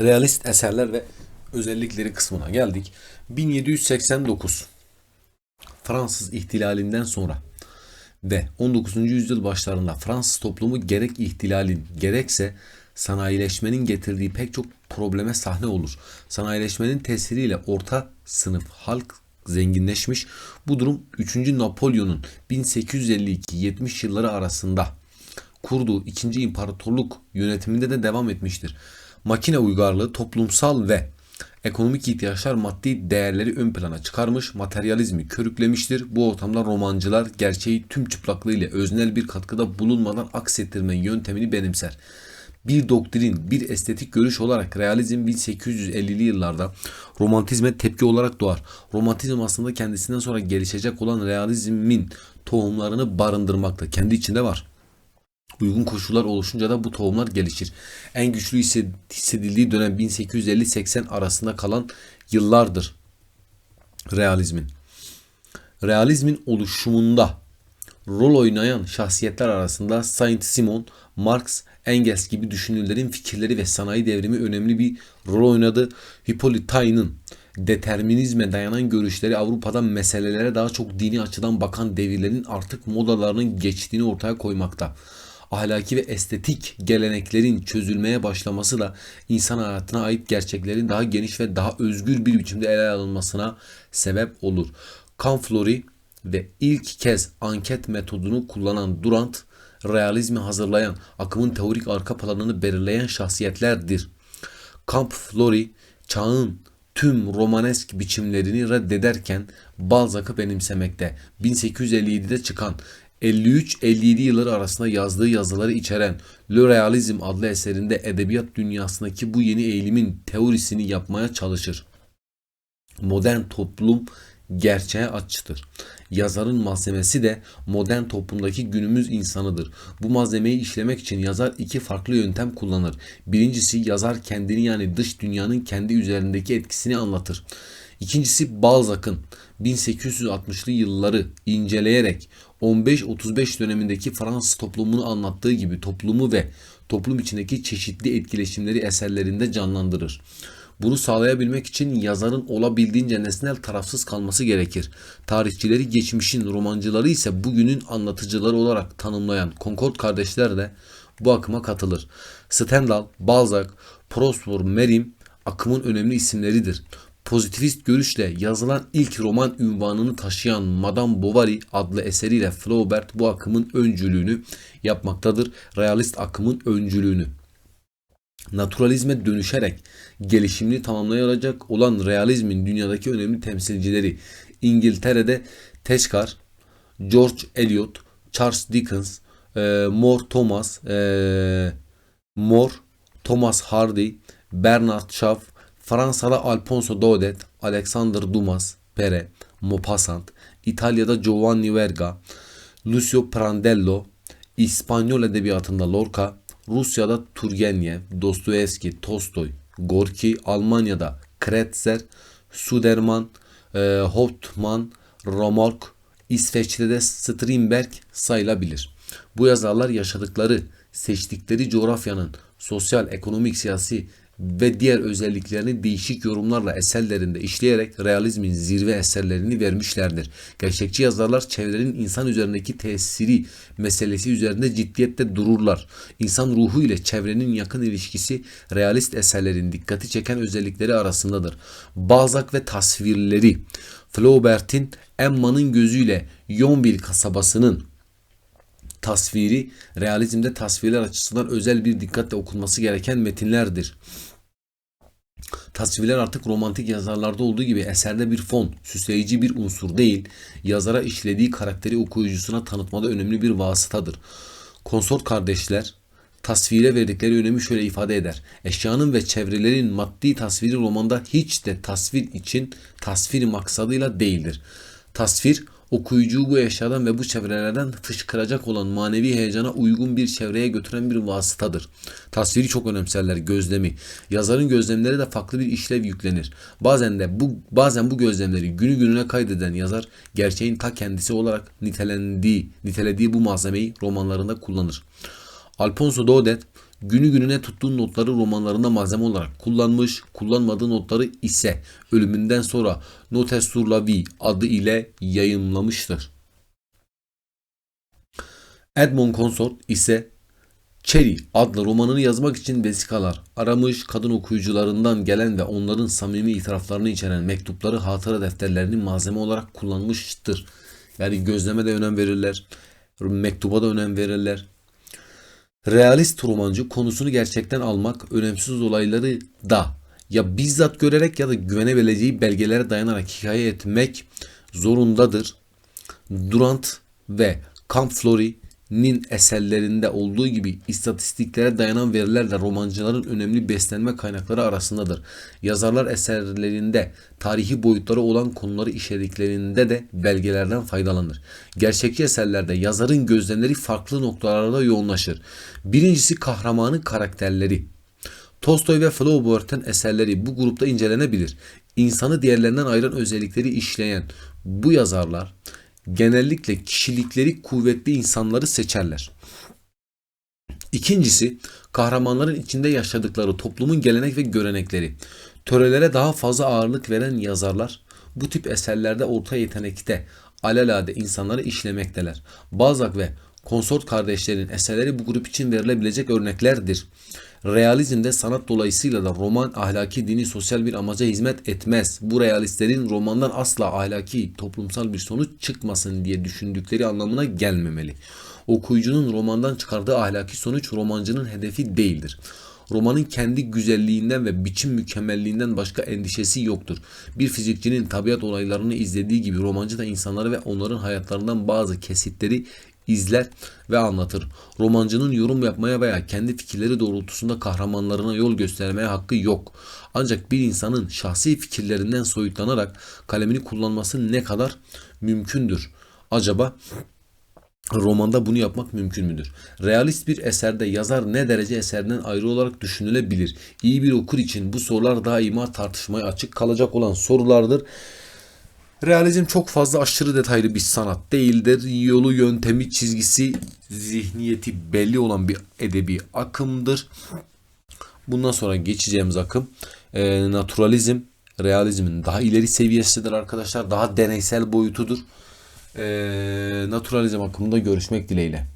Realist eserler ve özellikleri kısmına geldik. 1789 Fransız ihtilalinden sonra ve 19. yüzyıl başlarında Fransız toplumu gerek ihtilalin gerekse sanayileşmenin getirdiği pek çok probleme sahne olur. Sanayileşmenin tesiriyle orta sınıf halk zenginleşmiş. Bu durum 3. Napolyon'un 1852-70 yılları arasında kurduğu 2. imparatorluk yönetiminde de devam etmiştir. Makine uygarlığı toplumsal ve ekonomik ihtiyaçlar maddi değerleri ön plana çıkarmış, materyalizmi körüklemiştir. Bu ortamda romancılar gerçeği tüm çıplaklığıyla öznel bir katkıda bulunmadan aksettirme yöntemini benimser. Bir doktrin, bir estetik görüş olarak realizm 1850'li yıllarda romantizme tepki olarak doğar. Romantizm aslında kendisinden sonra gelişecek olan realizmin tohumlarını barındırmakta. Kendi içinde var. Uygun koşullar oluşunca da bu tohumlar gelişir. En güçlü hissedildiği dönem 1850-80 arasında kalan yıllardır realizmin. Realizmin oluşumunda rol oynayan şahsiyetler arasında Saint-Simon, Marx, Engels gibi düşünürlerin fikirleri ve sanayi devrimi önemli bir rol oynadı. Hippolyte Tain'in determinizme dayanan görüşleri Avrupa'da meselelere daha çok dini açıdan bakan devirlerin artık modalarının geçtiğini ortaya koymakta ahlaki ve estetik geleneklerin çözülmeye başlaması da insan hayatına ait gerçeklerin daha geniş ve daha özgür bir biçimde ele alınmasına sebep olur. Canflori ve ilk kez anket metodunu kullanan Durant, realizmi hazırlayan, akımın teorik arka planını belirleyen şahsiyetlerdir. Campflori, çağın tüm romanesk biçimlerini reddederken Balzac'ı benimsemekte. 1857'de çıkan 53-57 yılları arasında yazdığı yazıları içeren Le Realism adlı eserinde edebiyat dünyasındaki bu yeni eğilimin teorisini yapmaya çalışır. Modern toplum gerçeğe açtır. Yazarın malzemesi de modern toplumdaki günümüz insanıdır. Bu malzemeyi işlemek için yazar iki farklı yöntem kullanır. Birincisi yazar kendini yani dış dünyanın kendi üzerindeki etkisini anlatır. İkincisi Balzac'ın 1860'lı yılları inceleyerek 15-35 dönemindeki Fransız toplumunu anlattığı gibi toplumu ve toplum içindeki çeşitli etkileşimleri eserlerinde canlandırır. Bunu sağlayabilmek için yazarın olabildiğince nesnel tarafsız kalması gerekir. Tarihçileri geçmişin, romancıları ise bugünün anlatıcıları olarak tanımlayan Concord kardeşler de bu akıma katılır. Stendhal, Balzac, Proust, Merim akımın önemli isimleridir pozitivist görüşle yazılan ilk roman ünvanını taşıyan Madame Bovary adlı eseriyle Flaubert bu akımın öncülüğünü yapmaktadır. Realist akımın öncülüğünü. Naturalizme dönüşerek gelişimini tamamlayacak olan realizmin dünyadaki önemli temsilcileri İngiltere'de Teşkar, George Eliot, Charles Dickens, e, Moore Thomas, e, Moore, Thomas Hardy, Bernard Shaw, Fransa'da Alfonso Daudet, Alexander Dumas, Pere, Maupassant, İtalya'da Giovanni Verga, Lucio Prandello, İspanyol edebiyatında Lorca, Rusya'da Turgenev, Dostoyevski, Tolstoy, Gorki, Almanya'da Kretzer, Suderman, e, Hauptmann, Romork, İsveç'te de Strindberg sayılabilir. Bu yazarlar yaşadıkları, seçtikleri coğrafyanın sosyal, ekonomik, siyasi ve diğer özelliklerini değişik yorumlarla eserlerinde işleyerek realizmin zirve eserlerini vermişlerdir. Gerçekçi yazarlar çevrenin insan üzerindeki tesiri meselesi üzerinde ciddiyette dururlar. İnsan ruhu ile çevrenin yakın ilişkisi realist eserlerin dikkati çeken özellikleri arasındadır. Balzac ve tasvirleri Flaubert'in Emma'nın gözüyle Yonville kasabasının tasviri realizmde tasvirler açısından özel bir dikkatle okunması gereken metinlerdir. Tasvirler artık romantik yazarlarda olduğu gibi eserde bir fon, süsleyici bir unsur değil, yazara işlediği karakteri okuyucusuna tanıtmada önemli bir vasıtadır. Konsort kardeşler tasvire verdikleri önemi şöyle ifade eder. Eşyanın ve çevrelerin maddi tasviri romanda hiç de tasvir için tasvir maksadıyla değildir. Tasvir okuyucuyu bu eşyadan ve bu çevrelerden fışkıracak olan manevi heyecana uygun bir çevreye götüren bir vasıtadır. Tasviri çok önemserler, gözlemi. Yazarın gözlemleri de farklı bir işlev yüklenir. Bazen de bu bazen bu gözlemleri günü gününe kaydeden yazar gerçeğin ta kendisi olarak nitelendiği, nitelediği bu malzemeyi romanlarında kullanır. Alfonso Daudet günü gününe tuttuğu notları romanlarında malzeme olarak kullanmış, kullanmadığı notları ise ölümünden sonra Notes sur la vie adı ile yayımlamıştır. Edmond Consort ise Cherry adlı romanını yazmak için vesikalar aramış, kadın okuyucularından gelen ve onların samimi itiraflarını içeren mektupları hatıra defterlerini malzeme olarak kullanmıştır. Yani gözleme de önem verirler, mektuba da önem verirler. Realist romancı konusunu gerçekten almak, önemsiz olayları da ya bizzat görerek ya da güvenebileceği belgelere dayanarak hikaye etmek zorundadır. Durant ve Campflory'nin eserlerinde olduğu gibi istatistiklere dayanan verilerle romancıların önemli beslenme kaynakları arasındadır. Yazarlar eserlerinde tarihi boyutları olan konuları işlediklerinde de belgelerden faydalanır. Gerçekçi eserlerde yazarın gözlemleri farklı noktalarda yoğunlaşır. Birincisi kahramanın karakterleri. Tolstoy ve Flaubert'in eserleri bu grupta incelenebilir. İnsanı diğerlerinden ayıran özellikleri işleyen bu yazarlar genellikle kişilikleri kuvvetli insanları seçerler. İkincisi, kahramanların içinde yaşadıkları toplumun gelenek ve görenekleri. Törelere daha fazla ağırlık veren yazarlar bu tip eserlerde orta yetenekte alelade insanları işlemekteler. Balzac ve Konsort kardeşlerin eserleri bu grup için verilebilecek örneklerdir. Realizmde sanat dolayısıyla da roman ahlaki, dini, sosyal bir amaca hizmet etmez. Bu realistlerin romandan asla ahlaki, toplumsal bir sonuç çıkmasın diye düşündükleri anlamına gelmemeli. Okuyucunun romandan çıkardığı ahlaki sonuç romancının hedefi değildir. Romanın kendi güzelliğinden ve biçim mükemmelliğinden başka endişesi yoktur. Bir fizikçinin tabiat olaylarını izlediği gibi romancı da insanları ve onların hayatlarından bazı kesitleri izler ve anlatır. Romancının yorum yapmaya veya kendi fikirleri doğrultusunda kahramanlarına yol göstermeye hakkı yok. Ancak bir insanın şahsi fikirlerinden soyutlanarak kalemini kullanması ne kadar mümkündür? Acaba romanda bunu yapmak mümkün müdür? Realist bir eserde yazar ne derece eserinden ayrı olarak düşünülebilir? İyi bir okur için bu sorular daima tartışmaya açık kalacak olan sorulardır. Realizm çok fazla aşırı detaylı bir sanat değildir. Yolu, yöntemi, çizgisi, zihniyeti belli olan bir edebi akımdır. Bundan sonra geçeceğimiz akım e, naturalizm, realizmin daha ileri seviyesidir arkadaşlar. Daha deneysel boyutudur. E, naturalizm akımında görüşmek dileğiyle.